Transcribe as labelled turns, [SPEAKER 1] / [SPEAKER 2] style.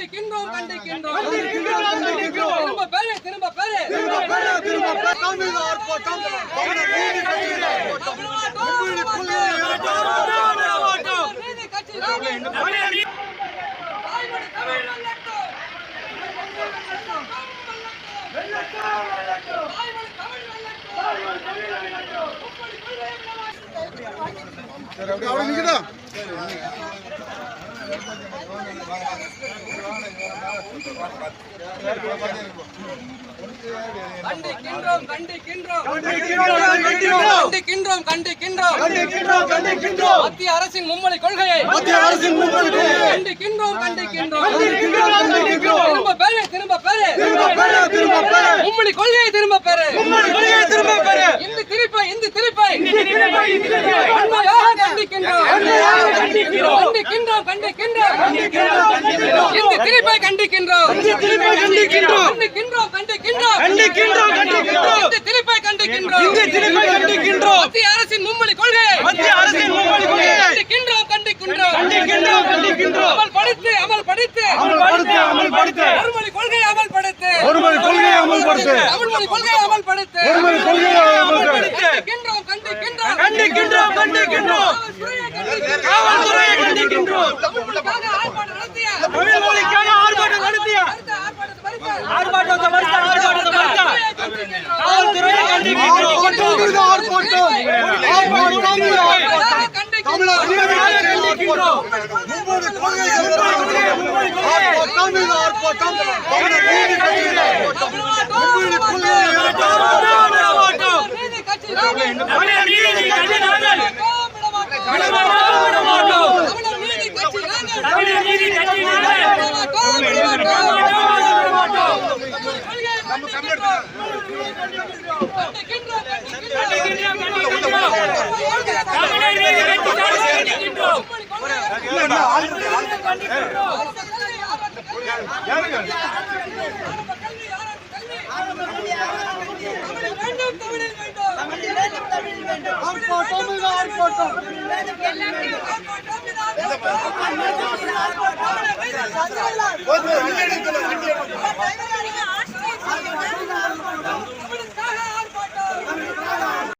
[SPEAKER 1] கண்டிக்கின்றோம் கண்டிக்கின்றோம் திரும்ப பெரு திரும்ப பெரு.
[SPEAKER 2] திரும்ப பெரு திரும்ப பெரு. தமிழ் ஆர்ப்பாட்டம். தமிழ்
[SPEAKER 1] நீதி கட்சியினர் ஆர்ப்பாட்டம். தமிழ் புள்ளியர் ஆர்ப்பாட்டம் நீதி கட்சியினர் சரி அப்படியே
[SPEAKER 2] அவன் நிற்கதான்
[SPEAKER 1] கண்டிக்கின்றோம் கண்டிக்கின்றோம்.
[SPEAKER 2] கண்டிக்கின்றோம்,
[SPEAKER 1] கண்டிக்கின்றோம் கண்டிக்கின்றோம்.
[SPEAKER 2] கண்டிக்கின்றோம் கண்டிக்கின்றோம்.
[SPEAKER 1] மத்திய அரசின் மும்மொழி கொள்கையை
[SPEAKER 2] மத்திய அரசின் மும்மொழி கொள்கையை
[SPEAKER 1] கண்டிக்கின்றோம் கண்டிக்கின்றோம்.
[SPEAKER 2] கண்டிக்கின்றோம், கண்டிக்கின்றோம்.
[SPEAKER 1] திரும்ப பெரு திரும்ப பெரு
[SPEAKER 2] திரும்ப பெறு திரும்ப பெறு.
[SPEAKER 1] மும்மொழி கொள்கையை திரும்ப பெரு
[SPEAKER 2] மும்மொழி கொள்கையை திரும்ப பெறு.
[SPEAKER 1] இந்து திருப்பை இந்து திருப்பை. வன்மையாக கண்டிக்கின்றோம். கண்டிக்கின்றோம் கண்டிக்கின்றோம். இந்து திருப்பை கண்டிக்கின்றோம்.
[SPEAKER 2] திருப்பை கண்டிக்கின்றோம்.
[SPEAKER 1] கண்டிக்கின்றோம் கண்டிக்கின்றோம்.
[SPEAKER 2] கண்டிக்கின்றோம், கண்டிக்கின்றோம்.
[SPEAKER 1] இந்து திருப்பை கண்டிக்கின்றோம்.
[SPEAKER 2] இந்து திருப்பை கண்டிக்கின்றோம்.
[SPEAKER 1] மத்திய அரசின் மும்மொழி கொள்கையை
[SPEAKER 2] மத்திய அரசின் மும்மொழி கொள்கையை
[SPEAKER 1] கண்டிக்கின்றோம் கண்டிக்கின்றோம்.
[SPEAKER 2] கண்டிக்கின்றோம், கண்டிக்கின்றோம்.
[SPEAKER 1] அமல்படுத்து அமல்படுத்து
[SPEAKER 2] அமல்படுத்து அமல்படுத்து
[SPEAKER 1] ஒருமொழி கொள்கையை அமல்படுத்து
[SPEAKER 2] ஒருமொழி கொள்கையை அமல்படுத்து
[SPEAKER 1] தமிழ்மொழி கொள்கையை அமல்படுத்து
[SPEAKER 2] ஒருமொழி கொள்கையை அமல்படுத்து
[SPEAKER 1] கண்டிக்கின்றோம் கண்டிக்கின்றோம்.
[SPEAKER 2] கண்டிக்கின்றோம் கண்டிக்கின்றோம். காவல்துறையை கண்டிக்கின்றோம்.
[SPEAKER 1] ஆர்ப்பாட்டம்
[SPEAKER 2] தமிழர் நீதியாக கண்டிக்கின்றோம் மும்மொழி கொள்கையை ஆர்ப்பாட்டம் இது ஆர்ப்பாட்டம் தமிழர் நீதி கட்சியின் ஆர்ப்பாட்டம் மும்மொழி கொள்கையை ஆர்ப்பாட்டம்
[SPEAKER 1] நீதி கட்சி நாங்கள்
[SPEAKER 2] தமிழர் நீதி கட்சி நாங்கள்
[SPEAKER 1] விடமாட்டோம்.
[SPEAKER 2] விடமாட்டோம்.
[SPEAKER 1] தமிழர் நீதி கட்சி நாங்கள்
[SPEAKER 2] தமிழர் நீதி கட்சி நாங்கள்
[SPEAKER 1] விடமாட்டோம், விடமாட்டோம்.
[SPEAKER 2] விடமாட்டோம்.
[SPEAKER 1] கொள்கையை கண்டிக்கின்றோம். கண்டிக்கின்றோம், கண்டிக்கின்றோம்.
[SPEAKER 2] தமிழர் நீதி கட்சி நாங்கள் கண்டிக்கின்றோம்.
[SPEAKER 1] ஆர்ப்பாட்டம்